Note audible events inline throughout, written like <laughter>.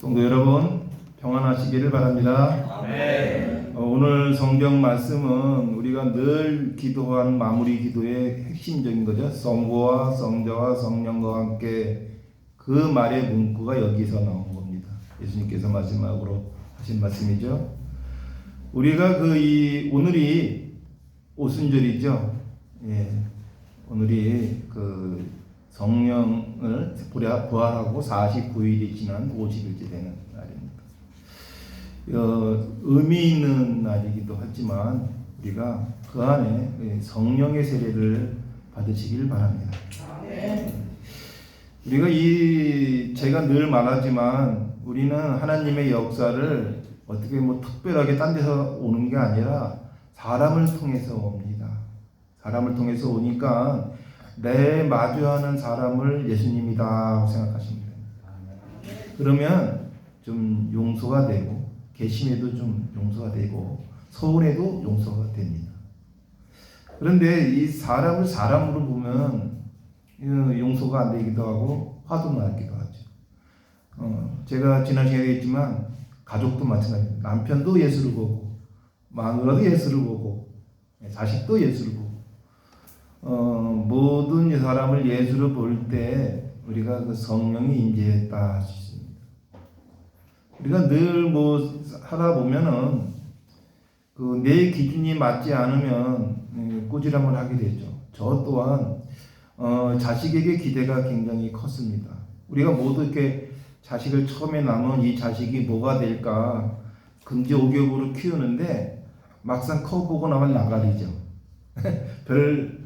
성도 여러분 평안하시기를 바랍니다. 어, 오늘 성경 말씀은 우리가 늘 기도한 마무리 기도의 핵심적인 거죠. 성부와 성자와 성령과 함께 그 말의 문구가 여기서 나온 겁니다. 예수님께서 마지막으로 하신 말씀이죠. 우리가 그 이 오늘이 오순절이죠. 예. 오늘이 그 성령 을 부활- 부활하고 49일이 지난 50일째 되는 날입니다. 어, 의미 있는 날이기도 하지만 우리가 그 안에 성령의 세례를 받으시길 바랍니다. 우리가 이 제가 늘 말하지만 우리는 하나님의 역사를 어떻게 뭐 특별하게 딴 데서 오는 게 아니라 사람을 통해서 옵니다. 사람을 통해서 오니까 내 마주하는 사람을 예수님이다 생각하시면 됩니다. 그러면 좀 용서가 되고 개심에도 좀 용서가 되고 서운해도 용서가 됩니다. 그런데 이 사람을 사람으로 보면 어, 용서가 안 되기도 하고 화도 나기도 하죠. 어, 제가 지난 시간에 얘기했지만 가족도 마찬가지입니다. 남편도 예수를 보고 마누라도 예수를 보고 자식도 예수를 보고 어, 모든 사람을 예수를 볼때 우리가 그 성령이 임재했다 있습니다. 우리가 늘 뭐 하다 보면은 그 내 기준이 맞지 않으면 음, 꾸지람을 하게 되죠. 저 또한 어, 자식에게 기대가 굉장히 컸습니다. 우리가 모두 이렇게 자식을 처음에 낳으면 이 자식이 뭐가 될까 금지 오겹으로 키우는데 막상 커보고 나면 나가리죠. <laughs> 별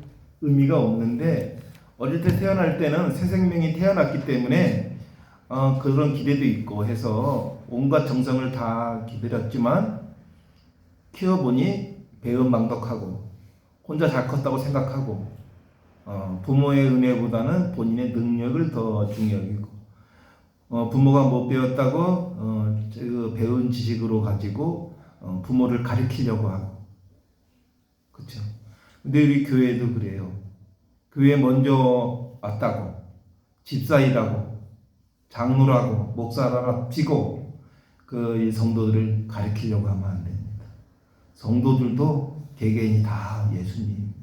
의미가 없는데 어릴 때 태어날 때는 새 생명이 태어났기 때문에 어, 그런 기대도 있고 해서 온갖 정성을 다 기다렸지만 키워보니 배은망덕하고 혼자 잘 컸다고 생각하고 어, 부모의 은혜보다는 본인의 능력을 더 중요하고 어, 부모가 못 배웠다고 어, 그 배운 지식으로 가지고 어, 부모를 가르치려고 하고 그렇죠. 근데 우리 교회도 그래요. 교회 먼저 왔다고 집사이라고 장로라고 목사라고 피고 그이 성도들을 가르치려고 하면 안 됩니다. 성도들도 개개인이 다 예수님입니다.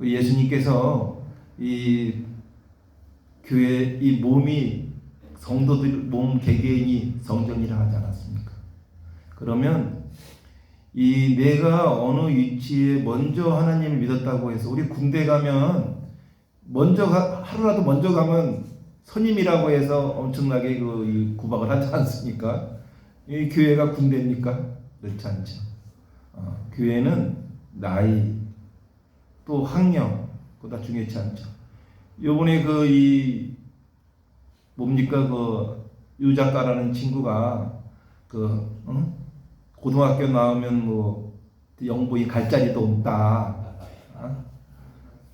예수님께서 이 교회 이 몸이 성도들 몸 개개인이 성전이라 하지 않았습니까? 그러면 이 내가 어느 위치에 먼저 하나님을 믿었다고 해서 우리 군대 가면 먼저 가, 하루라도 먼저 가면 선임이라고 해서 엄청나게 그이 구박을 하지 않습니까? 이 교회가 군대입니까? 그렇지 않죠. 어, 교회는 나이 또 학력 그다 중요치 않죠. 요번에 그 이 뭡니까 그 유작가라는 친구가 그 응? 고등학교 나오면 뭐 영부인 갈 자리도 없다. 어?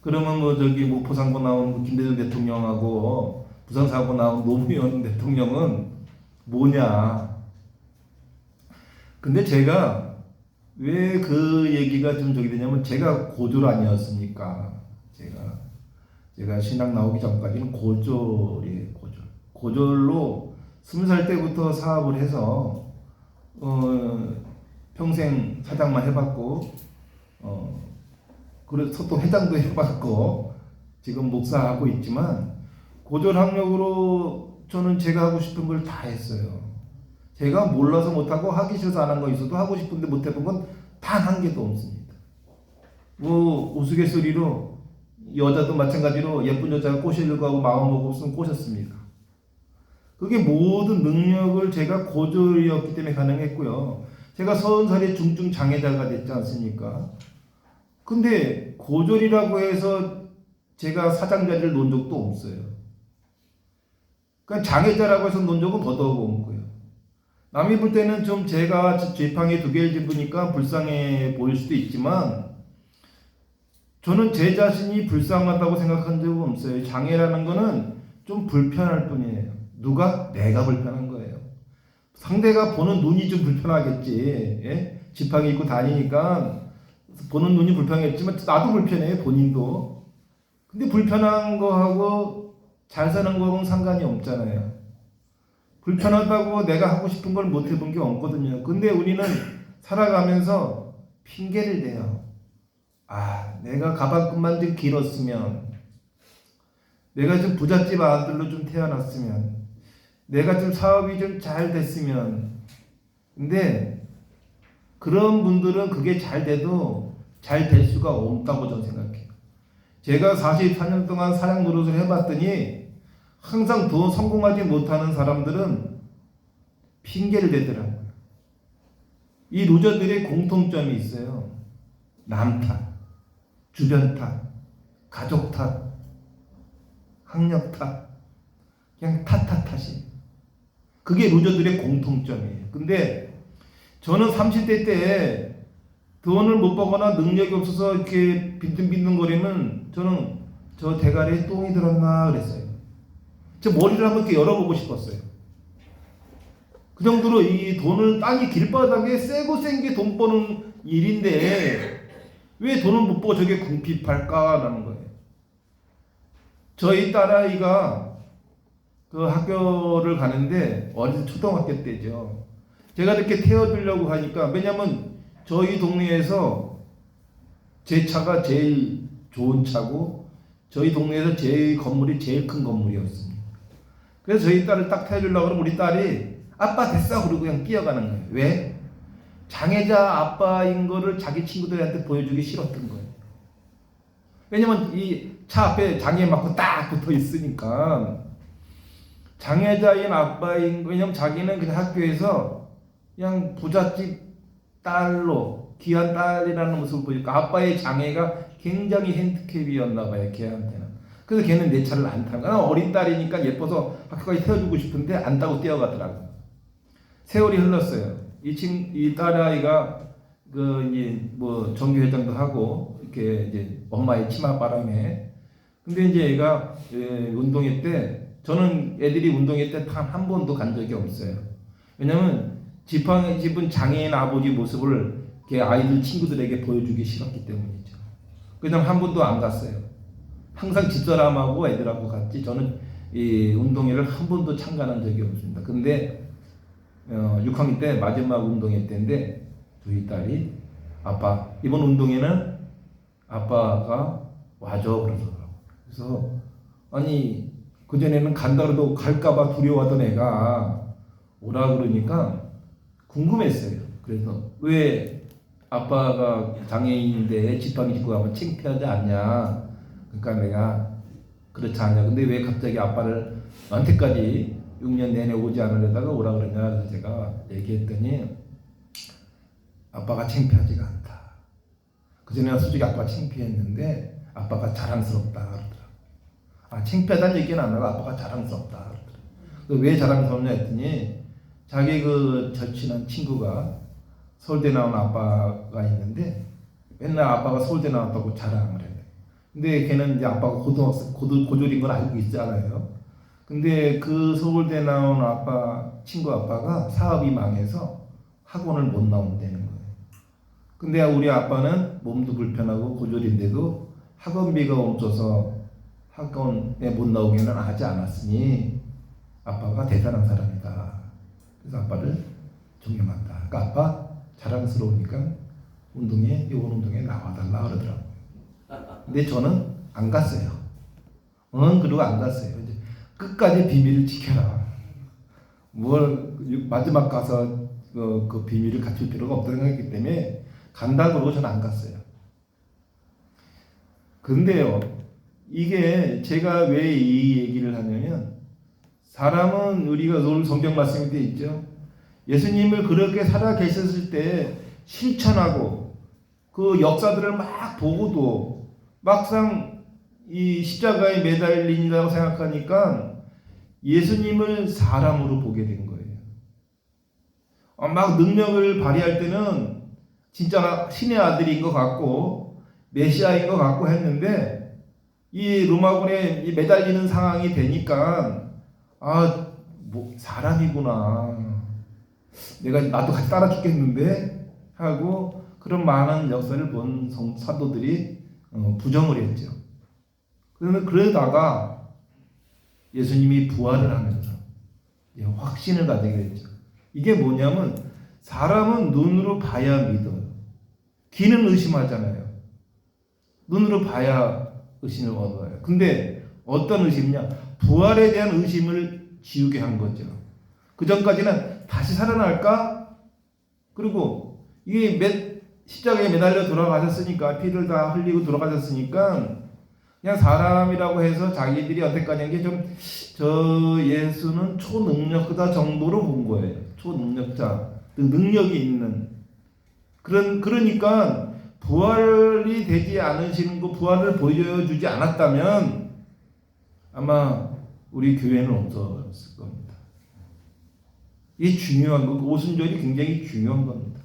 그러면 뭐 저기 뭐 부산고 나온 김대중 대통령하고 부산사고 나온 노무현 <laughs> 대통령은 뭐냐? 근데 제가 왜 그 얘기가 좀 저기 되냐면 제가 고졸 아니었습니까? 제가 제가 신학 나오기 전까지는 고졸이에요, 고졸. 고졸로 스무 살 때부터 사업을 해서 어, 평생 사장만 해봤고 어, 그래서 또 회장도 <laughs> 해봤고 지금 목사 하고 있지만 고졸 학력으로 저는 제가 하고 싶은 걸 다 했어요. 제가 몰라서 못하고 하기 싫어서 안 한 거 있어도 하고 싶은데 못 해본 건 단 한 개도 없습니다. 뭐 우스갯소리로 여자도 마찬가지로 예쁜 여자가 꼬시려고 하고 마음 먹고 없으면 꼬셨습니다. 그게 모든 능력을 제가 고졸이었기 때문에 가능했고요. 제가 서른 살에 중증 장애자가 됐지 않습니까? 근데 고졸이라고 해서 제가 사장 자리를 놓은 적도 없어요. 그러니까 장애자라고 해서 놓은 적은 더더욱 없고요. 남이 볼 때는 좀 제가 지팡이 두 개를 집으니까 불쌍해 보일 수도 있지만 저는 제 자신이 불쌍하다고 생각한 적은 없어요. 장애라는 거는 좀 불편할 뿐이에요. 누가? 내가 불편한 거예요. 상대가 보는 눈이 좀 불편하겠지. 예? 지팡이 입고 다니니까 보는 눈이 불편했지만 나도 불편해요. 본인도. 근데 불편한 거하고 잘 사는 거하고는 상관이 없잖아요. 불편하다고 내가 하고 싶은 걸 못 해본 게 없거든요. 근데 우리는 살아가면서 핑계를 대요. 아, 내가 가방끈만 좀 길었으면, 내가 좀 부잣집 아들로 좀 태어났으면, 내가 좀 사업이 좀 잘 됐으면, 근데 그런 분들은 그게 잘 돼도 잘 될 수가 없다고 저는 생각해요. 제가 44년 동안 사장 노릇을 해봤더니 항상 더 성공하지 못하는 사람들은 핑계를 대더라고요. 이 루저들의 공통점이 있어요. 남 탓, 주변 탓, 가족 탓, 학력 탓, 그냥 탓, 탓, 탓이. 그게 루저들의 공통점이에요. 근데 저는 30대 때 돈을 못 벌거나 능력이 없어서 이렇게 빈둥빈둥거리면 저는 저 대가리에 똥이 들었나 그랬어요. 제 머리를 한번 이렇게 열어보고 싶었어요. 그 정도로 이 돈을 땅이 길바닥에 세고 센 게 돈 버는 일인데 왜 돈을 못 벌고 저게 궁핍할까라는 거예요. 저희 딸아이가 그 학교를 가는데 어린 초등학교 때죠. 제가 이렇게 태워주려고 하니까 왜냐면 저희 동네에서 제 차가 제일 좋은 차고 저희 동네에서 제일 건물이 제일 큰 건물이었습니다. 그래서 저희 딸을 딱 태워주려고 그러면 우리 딸이 아빠 됐어 그러고 그냥 뛰어가는 거예요. 왜? 장애자 아빠인 거를 자기 친구들한테 보여주기 싫었던 거예요. 왜냐면 이 차 앞에 장애 맞고 딱 붙어 있으니까 장애자인 아빠인 왜냐면 자기는 그냥 학교에서 그냥 부잣집 딸로 귀한 딸이라는 모습을 보니까 아빠의 장애가 굉장히 핸디캡이었나 봐요 걔한테는. 그래서 걔는 내 차를 안 타는 거야 어린 딸이니까 예뻐서 학교까지 태워주고 싶은데 안 타고 뛰어가더라고. 세월이 흘렀어요. 이 친, 이 딸아이가 그 이제 뭐 정규회장도 하고 이렇게 이제 엄마의 치맛바람에. 근데 이제 얘가 예, 운동회 때 저는 애들이 운동회 때 단 한 번도 간 적이 없어요 왜냐면 지팡이 집은 장애인 아버지 모습을 이렇게 아이들 친구들에게 보여주기 싫었기 때문이죠. 그냥 한 번도 안 갔어요. 항상 집사람하고 애들하고 갔지 저는 이 운동회를 한 번도 참가한 적이 없습니다. 근데 어, 6학년 때 마지막 운동회 때인데 저희 딸이 아빠 이번 운동회는 아빠가 와줘 그러더라고. 그래서 아니 그 전에는 간다 그래도 갈까봐 두려워하던 애가 오라 그러니까 궁금했어요. 그래서 왜 아빠가 장애인인데 지팡이 짚고 가면 창피하지 않냐? 그러니까 내가 그렇지 않냐. 근데 왜 갑자기 아빠를 나한테까지 6년 내내 오지 않으려다가 오라 그러냐? 그래서 제가 얘기했더니 아빠가 창피하지가 않다. 그전에 솔직히 아빠 창피했는데 아빠가 자랑스럽다. 아 창피하다는 얘기는 안 하고 아빠가 자랑스럽다 그러더라고. 왜 자랑스럽냐 했더니 자기 그 절친한 친구가 서울대 나온 아빠가 있는데 맨날 아빠가 서울대 나왔다고 자랑을 해. 근데 걔는 이제 아빠가 고등학생 고등 고졸인 걸 알고 있잖아요. 근데 그 서울대 나온 아빠 친구 아빠가 사업이 망해서 학원을 못 나온다는 거예요. 근데 우리 아빠는 몸도 불편하고 고졸인데도 학원비가 없어서 학원에 못 나오기는 하지 않았으니 아빠가 대단한 사람이다. 그래서 아빠를 존경한다. 그러니까 아빠 자랑스러우니까 운동에 이번 운동에 나와달라 그러더라고. 근데 저는 안 갔어요. 응 그리고 안 갔어요. 이제 끝까지 비밀을 지켜라. 뭘 마지막 가서 그, 그 비밀을 갖출 필요가 없다고 생각했기 때문에 간다 그러고 저는 안 갔어요. 근데요, 이게 제가 왜 이 얘기를 하냐면 사람은 우리가 오늘 성경 말씀이 돼 있죠. 예수님을 그렇게 살아 계셨을 때 실천하고 그 역사들을 막 보고도 막상 이 십자가에 매달린다고 생각하니까 예수님을 사람으로 보게 된 거예요. 어, 막 능력을 발휘할 때는 진짜 신의 아들인 것 같고 메시아인 것 같고 했는데 이 로마군에 매달리는 상황이 되니까 아, 뭐 사람이구나. 내가 나도 같이 따라 죽겠는데 하고 그런 많은 역사를 본 성, 사도들이 어, 부정을 했죠. 그러면 그러다가 예수님이 부활을 하면서 확신을 가지게 됐죠. 이게 뭐냐면 사람은 눈으로 봐야 믿어요. 귀는 의심하잖아요. 눈으로 봐야 의심을 얻어요. 근데 어떤 의심이냐? 부활에 대한 의심을 지우게 한 거죠. 그 전까지는 다시 살아날까? 그리고 이게 몇 십자가에 매달려 돌아가셨으니까 피를 다 흘리고 돌아가셨으니까 그냥 사람이라고 해서 자기들이 한게좀 저 예수는 초능력자 정도로 본 거예요. 초능력자, 그 능력이 있는 그런 그러니까 부활이 되지 않으시는 거 부활을 보여주지 않았다면 아마 우리 교회는 없었을 겁니다. 이게 중요한 거, 그 오순절이 굉장히 중요한 겁니다.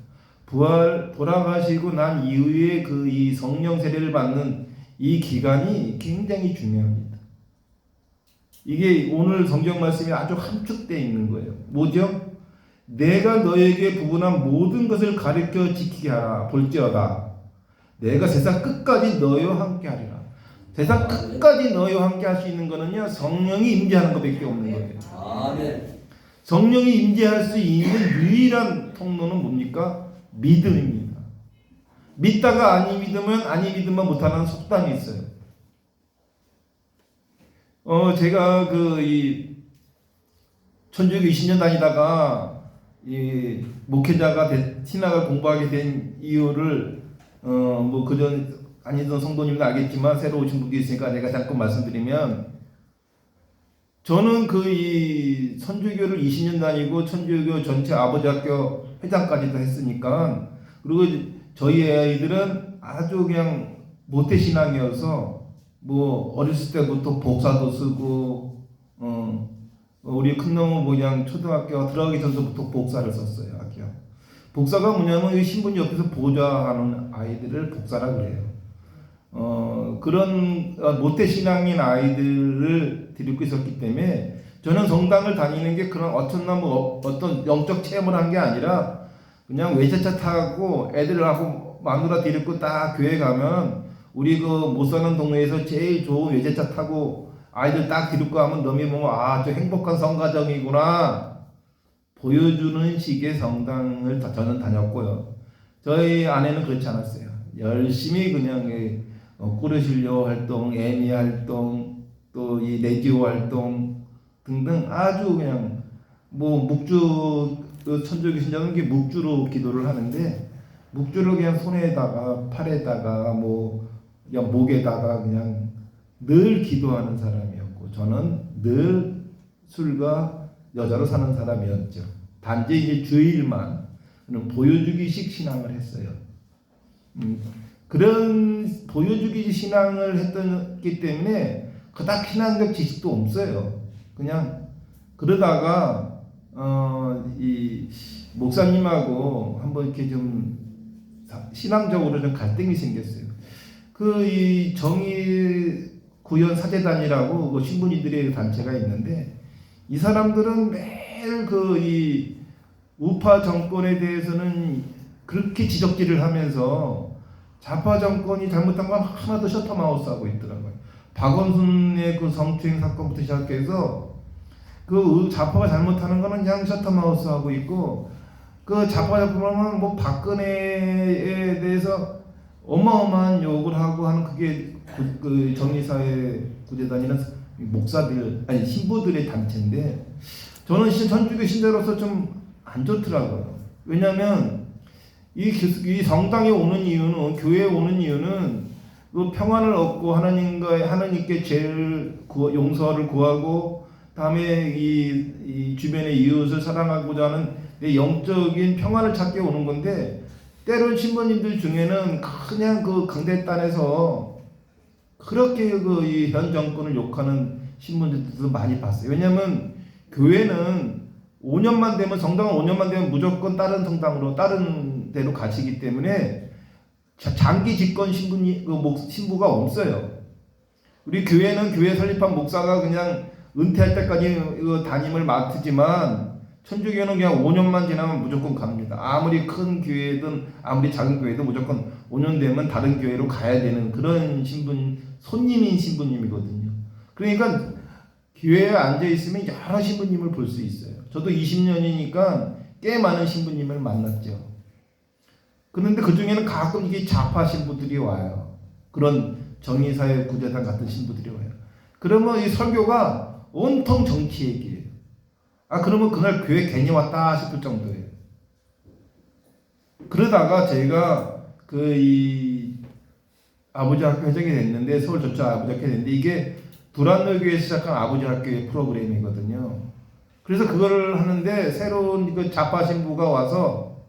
부활 돌아가시고 난 이후에 그 이 성령 세례를 받는 이 기간이 굉장히 중요합니다. 이게 오늘 성경 말씀이 아주 함축되어 있는 거예요. 뭐죠? 내가 너에게 부분한 모든 것을 가르쳐 지키게 하라. 볼지어다. 내가 세상 끝까지 너희와 함께 하리라. 세상 끝까지 너희와 함께 할 수 있는 거는요. 성령이 임재하는 것밖에 없는 거예요. 아멘. 성령이 임재할 수 있는 유일한 통로는 뭡니까? 믿음입니다. 믿다가 아니 믿으면 아니 믿으면 못하는 속담이 있어요. 어 제가 그 이 천주교 20년 다니다가 이 목회자가 된, 신학을 공부하게 된 이유를 어뭐 그전 아니던 성도님은 알겠지만 새로 오신 분도 있으니까 제가 잠깐 말씀드리면 저는 그 이 선주교를 20년 다니고 천주교 전체 아버지 학교 회장까지도 했으니까 그리고 저희 아이들은 아주 그냥 모태 신앙이어서 뭐 어렸을 때부터 복사도 쓰고 어 우리 큰 놈은 뭐 그냥 초등학교 들어가기 전부터 복사를 썼어요. 복사가 뭐냐면 이 신분 옆에서 보좌하는 아이들을 복사라 그래요. 어 그런 어, 모태 신앙인 아이들을 데리고 있었기 때문에 저는 성당을 다니는 게 그런 어떤 뭐 어떤 영적 체험을 한 게 아니라 그냥 외제차 타고 애들하고 마누라 데리고 딱 교회 가면 우리 그 못 사는 동네에서 제일 좋은 외제차 타고 아이들 딱 데리고 가면 너희 보면 아 저 행복한 성가정이구나 보여주는 식의 성당을 다- 저는 다녔고요. 저희 아내는 그렇지 않았어요. 열심히 그냥 이, 어, 꾸르실료 활동, 애미 활동, 또이 레지오 활동 등등 아주 그냥 뭐 묵주 그 천주교 신자는 게 묵주로 기도를 하는데 묵주를 그냥 손에다가 팔에다가 뭐 그냥 목에다가 그냥 늘 기도하는 사람이었고 저는 늘 술과 여자로 사는 사람이었죠. 단지 이제 주일만 보여주기식 신앙을 했어요. 음, 그런 보여주기 신앙을 했기 때문에 그닥 신앙적 지식도 없어요. 그냥 그러다가 어, 이 목사님하고 한번 이렇게 좀 신앙적으로 좀 갈등이 생겼어요. 그 이 정의 구현 사제단이라고 그 신분이들의 단체가 있는데 이 사람들은 매일 그 이 우파 정권에 대해서는 그렇게 지적질을 하면서 좌파 정권이 잘못한 건 하나도 셔터 마우스 하고 있더라고요. 박원순의 그 성추행 사건부터 시작해서 그 좌파가 잘못하는 거는 그냥 셔터 마우스 하고 있고 그 좌파 작품은 뭐 박근혜에 대해서 어마어마한 욕을 하고 하는 그게 구, 그 정의사회 구제단이나 목사들 아니 신부들의 단체인데 저는 신 천주교 신자로서 좀 안 좋더라고요. 왜냐하면 이, 교- 이 성당에 오는 이유는 교회에 오는 이유는 그 평안을 얻고 하나님과 하나님께 죄를 구, 용서를 구하고 다음에 이, 이 주변의 이웃을 사랑하고자 하는 내 영적인 평안을 찾게 오는 건데 때론 신부님들 중에는 그냥 그 강대단에서 그렇게 그이현 정권을 욕하는 신분들도 많이 봤어요. 왜냐하면 교회는 5년만 되면 성당은 5년만 되면 무조건 다른 성당으로 다른 데로 가시기 때문에 자- 장기 집권 신분이 그 목, 신부가 없어요. 우리 교회는 교회 설립한 목사가 그냥 은퇴할 때까지 그 담임을 맡지만 천주교는 그냥 5년만 지나면 무조건 갑니다. 아무리 큰 교회든 아무리 작은 교회든 무조건 5년 되면 다른 교회로 가야 되는 그런 신분 손님인 신부님이거든요. 그러니까 교회에 앉아 있으면 여러 신부님을 볼 수 있어요. 저도 20년이니까 꽤 많은 신부님을 만났죠. 그런데 그 중에는 가끔 이게 좌파 신부들이 와요. 그런 정의사회 구제단 같은 신부들이 와요. 그러면 이 설교가 온통 정치 얘기예요. 아 그러면 그날 교회 괜히 왔다 싶을 정도예요. 그러다가 제가 그 이 아버지 학교 회장이 됐는데 서울 전체 아버지 학교 됐는데 이게 두란노교에서 시작한 아버지 학교의 프로그램이거든요. 그래서 그거를 하는데 새로운 그 좌파 신부가 와서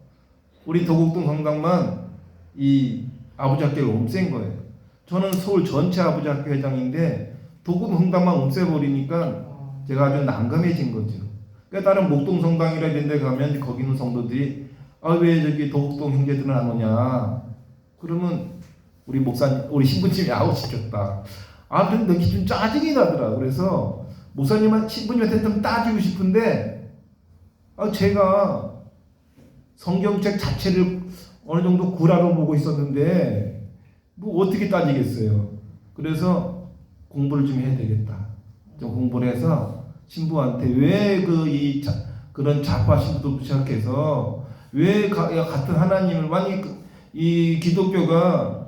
우리 도곡동 성당만 이 아버지 학교를 옴센 거예요. 저는 서울 전체 아버지 학교 회장인데 도곡동 성당만 옴세버리니까 제가 아주 난감해진 거죠. 그러니까 다른 목동 성당이라 이런 데 가면 거기 있는 성도들이 아 왜 저기 도곡동 형제들은 안 오냐? 그러면 우리 목사님, 우리 신부님이 아우 시켰다. 아 근데 좀 짜증이 나더라. 그래서 목사님한 신부님한테 좀 따지고 싶은데 아 제가 성경책 자체를 어느 정도 구라로 보고 있었는데 뭐 어떻게 따지겠어요. 그래서 공부를 좀 해야 되겠다. 좀 공부를 해서 신부한테 왜 그 이 그런 좌파 신부도 시작해서 왜 가, 같은 하나님을 만약 그- 이 기독교가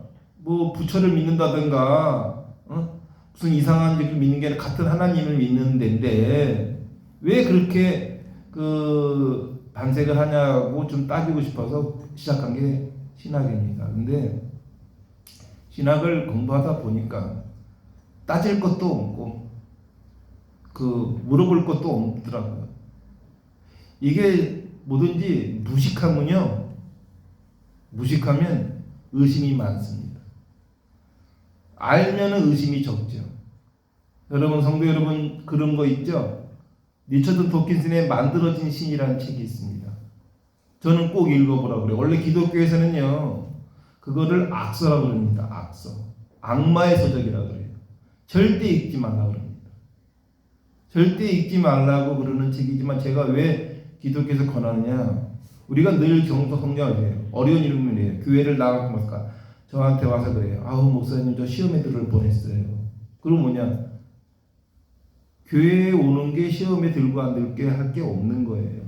뭐 부처를 믿는다든가 어? 무슨 이상한 일을 믿는 게 아니라 같은 하나님을 믿는 데인데 왜 그렇게 그 반색을 하냐고 좀 따지고 싶어서 시작한 게 신학입니다. 근데 신학을 공부하다 보니까 따질 것도 없고 그 물어볼 것도 없더라고요. 이게 뭐든지 무식하면요. 무식하면 의심이 많습니다. 알면은 의심이 적죠. 여러분 성도 여러분 그런 거 있죠? 리처드 도킨슨의 만들어진 신이라는 책이 있습니다. 저는 꼭 읽어보라 그래요. 원래 기독교에서는요, 그거를 악서라고 그럽니다. 악서. 악마의 서적이라고 그래요. 절대 읽지 말라 그럽니다. 절대 읽지 말라고 그러는 책이지만 제가 왜 기독교에서 권하느냐? 우리가 늘 경도 성령을 해요. 어려운 일이면 해요. 교회를 나가고 말까. 저한테 와서 그래요. 아우 목사님 저 시험에 들을 뻔했어요. 그럼 뭐냐? 교회에 오는 게 시험에 들고 안 들게 할 게 없는 거예요.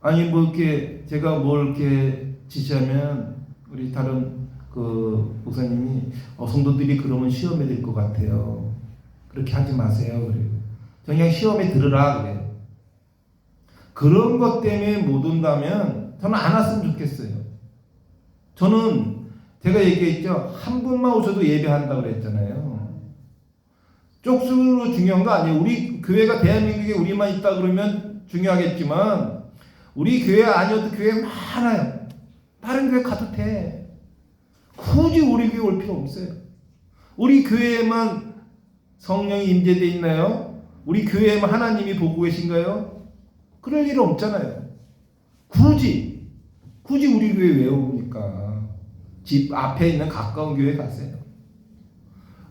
아니 뭐 이렇게 제가 뭘 이렇게 지시하면 우리 다른 그 목사님이 어, 성도들이 그러면 시험에 들 것 같아요. 그렇게 하지 마세요. 그래요. 그냥 시험에 들으라 그래요. 그런 것 때문에 못 온다면 저는 안 왔으면 좋겠어요. 저는 제가 얘기했죠. 한 분만 오셔도 예배한다 그랬잖아요. 쪽수로 중요한 거 아니에요. 우리 교회가 대한민국에 우리만 있다 그러면 중요하겠지만 우리 교회 아니어도 교회 많아요. 다른 교회 가도 돼. 굳이 우리 교회 올 필요 없어요. 우리 교회에만 성령이 임재되어 있나요? 우리 교회에만 하나님이 보고 계신가요? 그럴 일 없잖아요. 굳이 굳이 우리 교회 왜 옵니까? 집 앞에 있는 가까운 교회 가세요.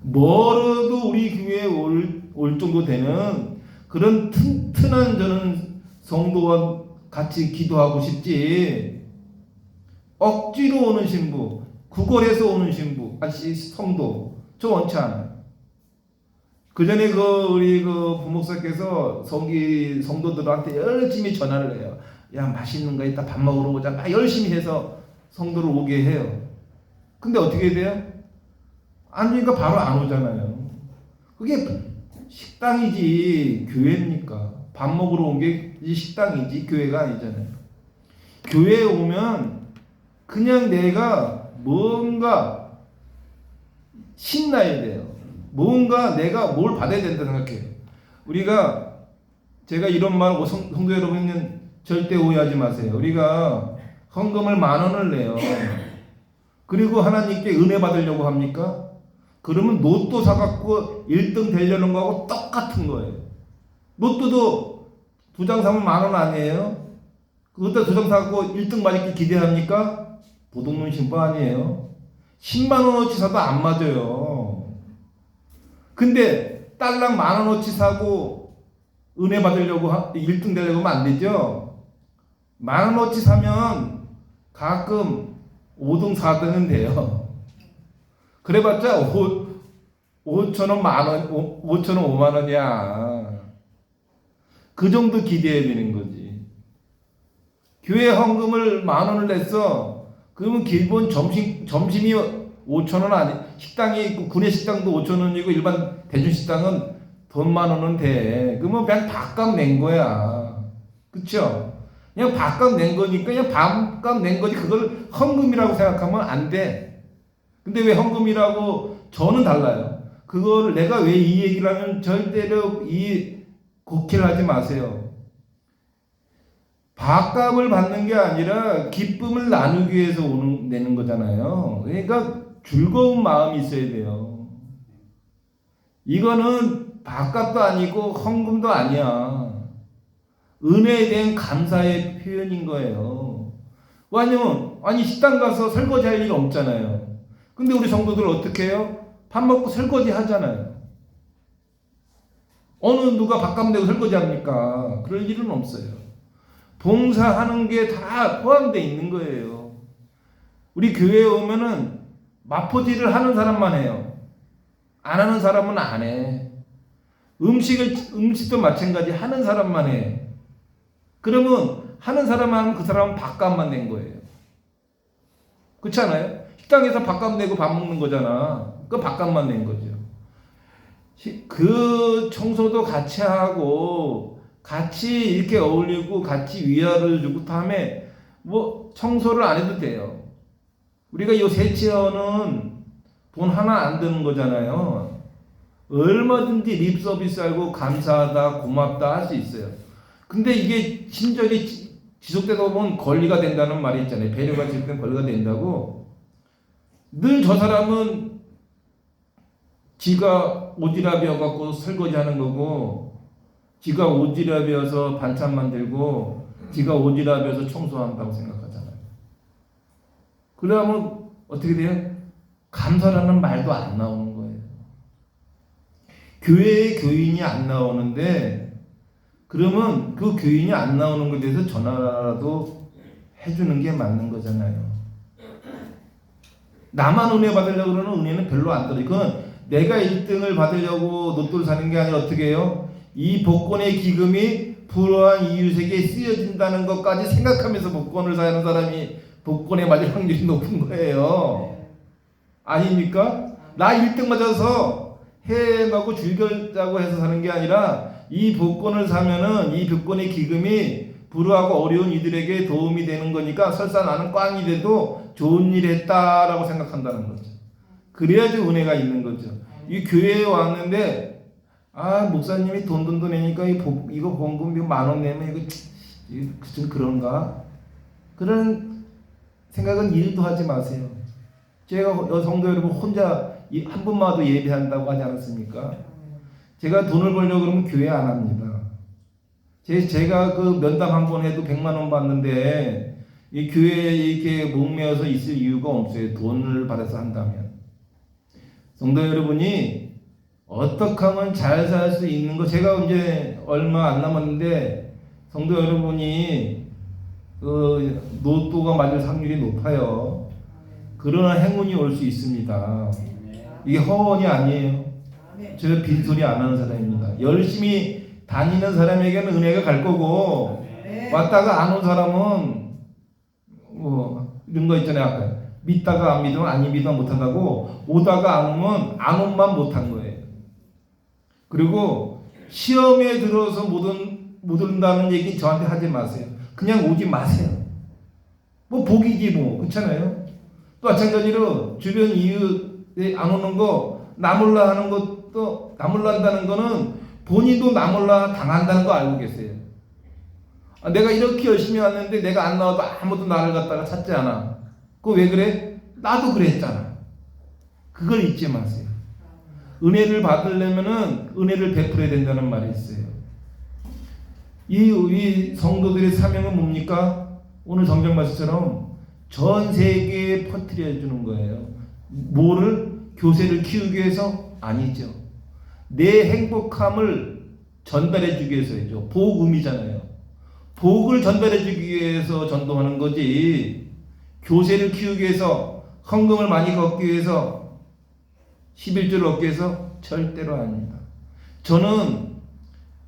멀어도 우리 교회에 올, 올 정도 되는 그런 튼튼한 저는 성도와 같이 기도하고 싶지. 억지로 오는 신부, 구걸해서 오는 신부, 아시 성도, 저 원치 않아요. 그 전에 그 우리 그 부목사께서 성기 성도들한테 열심히 전화를 해요. 야 맛있는 거 있다 밥 먹으러 오자. 막 열심히 해서 성도를 오게 해요. 근데 어떻게 돼요? 아니니까 바로 안 오잖아요. 그게 식당이지 교회입니까? 밥 먹으러 온 게 식당이지 교회가 아니잖아요. 교회에 오면 그냥 내가 뭔가 신나야 돼요. 뭔가 내가 뭘 받아야 된다 생각해요. 우리가 제가 이런 말 성, 성도 여러분은 절대 오해하지 마세요. 우리가 헌금을 만 원을 내요. 그리고 하나님께 은혜 받으려고 합니까? 그러면 로또 사갖고 1등 되려는 거하고 똑같은 거예요. 로또도 두 장 사면 만 원 아니에요? 그것도 두 장 사갖고 1등 맞을 게 기대합니까? 도둑놈 신부 아니에요? 10만 원어치 사도 안 맞아요. 근데 딸랑 만 원어치 사고 은혜 받으려고 1등 되려고 하면 안 되죠? 만 원어치 사면 가끔 5등, 4등은 돼요. 그래봤자 5, 5천 원, 만 원, 5천 원, 5만 원이야. 그 정도 기대해야 되는 거지. 교회 헌금을 만 원을 냈어. 그러면 기본 점심 점심이 5천 원 아니 식당이 있고 군내 식당도 5천 원이고 일반 대중 식당은 돈 만 원은 돼. 그러면 그냥 밥값 낸 거야. 그쵸? 그냥 밥값 낸 거니까 그냥 밥값 낸 거지 그걸 헌금이라고 생각하면 안 돼. 근데 왜 헌금이라고 저는 달라요. 그거를 내가 왜 이 얘기를 하면 절대로 이 곡해를 하지 마세요. 밥값을 받는 게 아니라 기쁨을 나누기 위해서 오는 내는 거잖아요. 그러니까 즐거운 마음이 있어야 돼요. 이거는 밥값도 아니고 헌금도 아니야. 은혜에 대한 감사의 표현인 거예요. 왜냐면 아니 식당 가서 설거지 할 일 없잖아요. 근데 우리 성도들 어떻게 해요? 밥 먹고 설거지 하잖아요. 어느 누가 밥값 내고 설거지 합니까? 그럴 일은 없어요. 봉사하는 게 다 포함되어 있는 거예요. 우리 교회에 오면은 마포질을 하는 사람만 해요. 안 하는 사람은 안 해. 음식을 음식도 마찬가지 하는 사람만 해. 그러면 하는 사람만 하면 그 사람은 밥값만 낸 거예요. 그렇지 않아요? 식당에서 밥값 내고 밥 먹는 거잖아. 그 밥값만 낸 거죠. 시- 그 청소도 같이 하고 같이 이렇게 어울리고 같이 위아를 주고 다음에 뭐 청소를 안 해도 돼요. 우리가 이 세치어는 돈 하나 안 드는 거잖아요. 얼마든지 립 서비스하고 감사하다 고맙다 할 수 있어요. 근데 이게 친절이 지- 지속되다 보면 권리가 된다는 말이 있잖아요. 배려가 지속되면 권리가 된다고. 늘 저 사람은 지가 오지랖이어 갖고 설거지 하는 거고 지가 오지랖이어서 반찬 만들고 지가 오지랖이어서 청소한다고 생각하잖아요. 그러면 어떻게 돼요? 감사라는 말도 안 나오는 거예요. 교회에 교인이 안 나오는데 그러면 그 교인이 안 나오는 것에 대해서 전화라도 해주는 게 맞는 거잖아요. 나만 은혜 받으려고 그러는 은혜는 별로 안 들어. 이건 내가 1등을 받으려고 로또를 사는 게 아니라 어떻게 해요? 이 복권의 기금이 불우한 이웃에게 쓰여진다는 것까지 생각하면서 복권을 사는 사람이 복권에 맞을 확률이 높은 거예요. 아닙니까? 나 1등 맞아서 해가고 즐겼다고 해서 사는 게 아니라 이 복권을 사면은 이 복권의 기금이 불우하고 어려운 이들에게 도움이 되는 거니까 설사 나는 꽝이 돼도 좋은 일 했다라고 생각한다는 거죠. 그래야지 은혜가 있는 거죠. 이 교회에 왔는데 아 목사님이 돈 돈돈 내니까 이 복, 이거 봉금 이거 만원 내면 이거 좀 그런가 그런 생각은 일도 하지 마세요. 제가 성도 여러분 혼자 이- 한 분마도 예배한다고 하지 않았습니까? 제가 돈을 벌려고 그러면 교회 안 합니다. 제, 제가 그 면담 한 번 해도 100만 원 받는데 이 교회에 이렇게 목매어서 있을 이유가 없어요. 돈을 받아서 한다면. 성도 여러분이 어떻게 하면 잘 살 수 있는 거 제가 이제 얼마 안 남았는데 성도 여러분이 그 로또가 맞을 확률이 높아요. 그러나 행운이 올 수 있습니다. 이게 허언이 아니에요. 저 빈소리 안 하는 사람입니다. 열심히 다니는 사람에게는 은혜가 갈 거고 왔다가 안 온 사람은 뭐 이런 거 있잖아요. 아까 믿다가 안 믿으면 아니 믿으면 못 한다고 오다가 안 오면 안 온만 못 한 거예요. 그리고 시험에 들어서 못, 온, 못 온다는 얘기 저한테 하지 마세요. 그냥 오지 마세요. 뭐 복이지 뭐 그렇잖아요. 또 마찬가지로 주변 이웃에 안 오는 거 나몰라 하는 것 도 나몰라 한다는 거는 본인도 나몰라 당한다는 거 알고 계세요. 아, 내가 이렇게 열심히 왔는데 내가 안 나와도 아무도 나를 갖다가 찾지 않아. 그거 왜 그래? 나도 그랬잖아. 그걸 잊지 마세요. 은혜를 받으려면은 은혜를 베풀어야 된다는 말이 있어요. 이, 이 성도들의 사명은 뭡니까? 오늘 성경 말씀처럼 전 세계에 퍼뜨려 주는 거예요. 뭐를 교세를 키우기 위해서 아니죠. 내 행복함을 전달해 주기 위해서죠. 복음이잖아요. 복을 전달해 주기 위해서 전도하는 거지. 교세를 키우기 위해서 헌금을 많이 걷기 위해서 11조를 얻기 위해서 절대로 아닙니다. 저는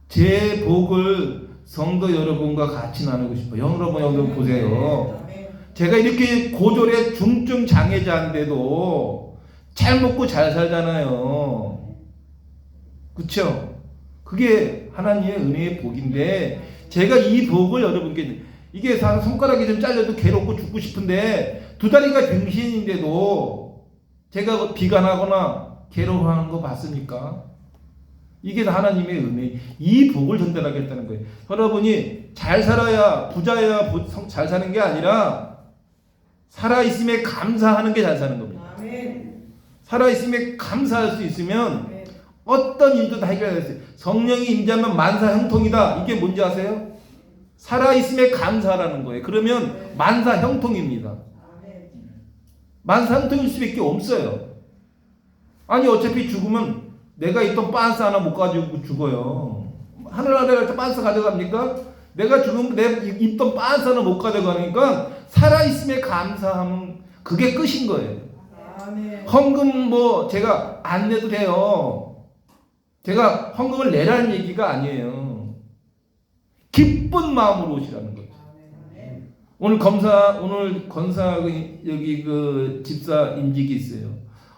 제 복을 성도 여러분과 같이 나누고 싶어요. 여러분 여러분 보세요. 제가 이렇게 고졸의 중증 장애자인데도 잘 먹고 잘 살잖아요. 그쵸? 그게 하나님의 은혜의 복인데 제가 이 복을 여러분께 이게 사- 손가락이 좀 잘려도 괴롭고 죽고 싶은데 두 다리가 병신인데도 제가 비관하거나 괴로워하는 거 봤습니까? 이게 다 하나님의 은혜. 이 복을 전달하겠다는 거예요. 여러분이 잘 살아야 부자야 잘 사는 게 아니라 살아 있음에 감사하는 게 잘 사는 겁니다. 살아 있음에 감사할 수 있으면. 어떤 일도 다 해결됐어요. 성령이 임재하면 만사 형통이다. 이게 뭔지 아세요? 살아 있음에 감사하라는 거예요. 그러면 만사 형통입니다. 만사 형통일 수밖에 없어요. 아니 어차피 죽으면 내가 있던 빤스 하나 못 가지고 죽어요. 하늘 아래가 빤스 가져갑니까? 내가 죽으면 내 입던 빤스 하나 못 가져가니까 살아 있음에 감사하면 그게 끝인 거예요. 아멘. 헌금 뭐 제가 안 내도 돼요. 제가 헌금을 내라는 얘기가 아니에요. 기쁜 마음으로 오시라는. 아멘. 오늘 검사 오늘 권사 그 여기 그 집사 임직이 있어요.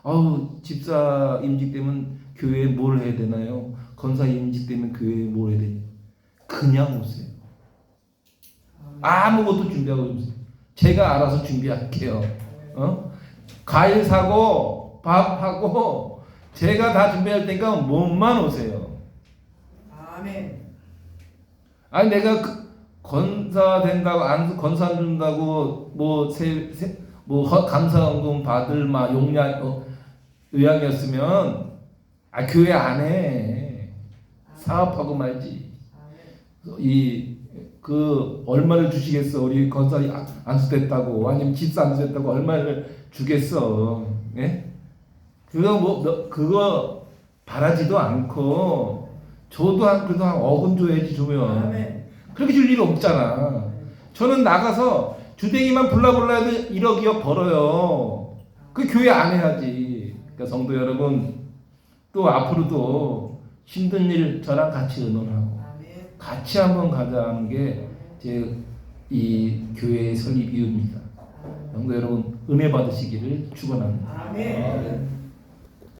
아우 집사 임직 되면 교회에 뭘 해야 되나요? 권사 임직 되면 교회에 뭘 해야 되냐? 그냥 오세요. 아무것도 준비하고 오세요. 제가 알아서 준비할게요. 어? 과일 사고 밥하고 제가 다 준비할 테니까 몸만 오세요. 아멘. 아니 내가 그 권사 된다고 안안 준다고 뭐세뭐 감사원금 받을 막 용량 어, 의향이었으면 아 교회 안 해. 사업하고 말지. 이 그 얼마를 주시겠어? 우리 건사 안- 안수됐다고 아니면 집사 안수됐다고 얼마를 주겠어? 예? 그거 뭐 너- 그거 바라지도 않고 줘도 한 그래도 한 억은 줘야지 주면 아멘. 그렇게 줄일 없잖아. 저는 나가서 주댕이만 불라불라 해도 1억 2억 벌어요. 그 교회 안 해야지. 그러니까 성도 여러분 또 앞으로도 힘든 일 저랑 같이 의논하고 아멘. 같이 한번 가자는 게제 이 교회의 설립 이유입니다. 성도 여러분 은혜 받으시기를 축원합니다. 아멘.